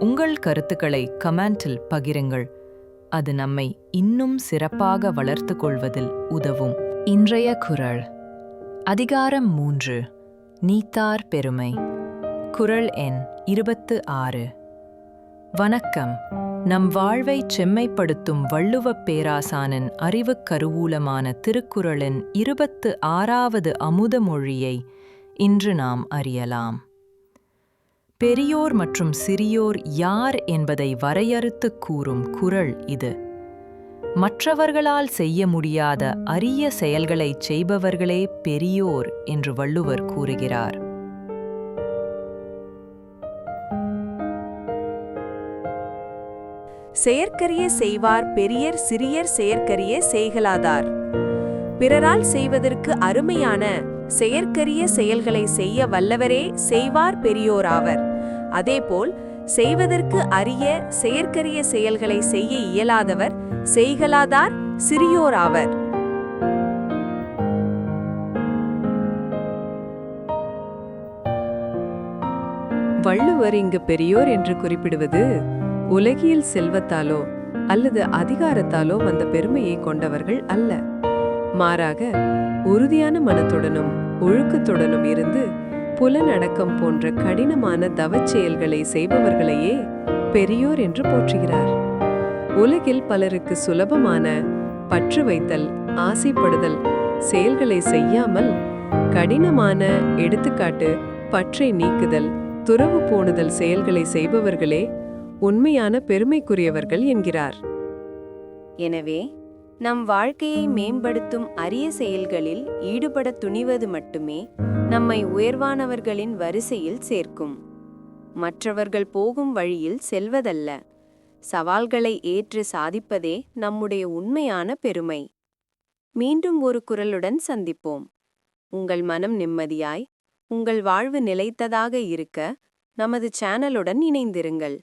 உங்கள் கருத்துக்களை கமெண்டில் பகிருங்கள். அது நம்மை இன்னும் சிறப்பாக வளர்த்து கொள்வதில் உதவும். இன்றைய குரல். அதிகாரம் மூன்று. நீத்தார் பெருமை. குரல் எண் இருபத்து ஆறு. வணக்கம். நம் வாழ்வைச் செம்மைப்படுத்தும் வள்ளுவப் பேராசானின் அறிவுக் கருவூலமான திருக்குறளின் இருபத்து ஆறாவது அமுத மொழியை இன்று நாம் அறியலாம். பெரியோர் மற்றும் சிறியோர் யார் என்பதை வரையறுத்துக் கூறும் குரல் இது. மற்றவர்களால் செய்ய முடியாத அரிய செயல்களைச் செய்பவர்களே பெரியோர் என்று வள்ளுவர் கூறுகிறார். செயற்கரிய செய்வார் பெரியர் சிறியர் செயற்கரிய செய்கலாதார் பிறரால் செய்வதற்கு அருமையான செயற்கரிய செயல்களை செய்ய வல்லவரே செய்வார் பெரியோராவர். அதேபோல் செய்வதற்கு அரிய செயற்கரிய செயல்களை செய்ய இயலாதவர் செய்கலாதார் சிறியோராவர். வள்ளுவர் இங்கு பெரியோர் என்று குறிப்பிடுவது உலகியல் செல்வத்தாலோ அல்லது அதிகாரத்தாலோ வந்த பெருமையை கொண்டவர்கள் அல்ல. மாறாக உறுதியான மனத்துடனும் ஒழுக்கத்துடனும் இருந்து புலனடக்கம் போன்ற கடினமான தவச் செயல்களை செய்பவர்களையே பெரியோர் என்று போற்றுகிறார். உலகில் பலருக்கு சுலபமான பற்று வைத்தல் ஆசைப்படுதல் செயல்களை செய்யாமல் கடினமான எடுத்துக்காட்டு பற்றை நீக்குதல் துறவு போணுதல் செயல்களை செய்பவர்களே உண்மையான பெருமைக்குரியவர்கள் என்கிறார். எனவே நம் வாழ்க்கையை மேம்படுத்தும் அரிய செயல்களில் ஈடுபட துணிவது மட்டுமே நம்மை உயர்வானவர்களின் வரிசையில் சேர்க்கும். மற்றவர்கள் போகும் வழியில் செல்வதல்ல. சவால்களை ஏற்று சாதிப்பதே நம்முடைய உண்மையான பெருமை. மீண்டும் ஒரு குரலுடன் சந்திப்போம். உங்கள் மனம் நிம்மதியாய் உங்கள் வாழ்வு நிலைத்ததாக இருக்க நமது சேனலுடன் இணைந்திருங்கள்.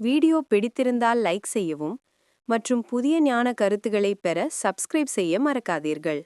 வீடியோ பிடித்திருந்தால் லைக் செய்யவும் மற்றும் புதிய ஞான கருத்துக்களை பெற சப்ஸ்கிரைப் செய்ய மறக்காதீர்கள்.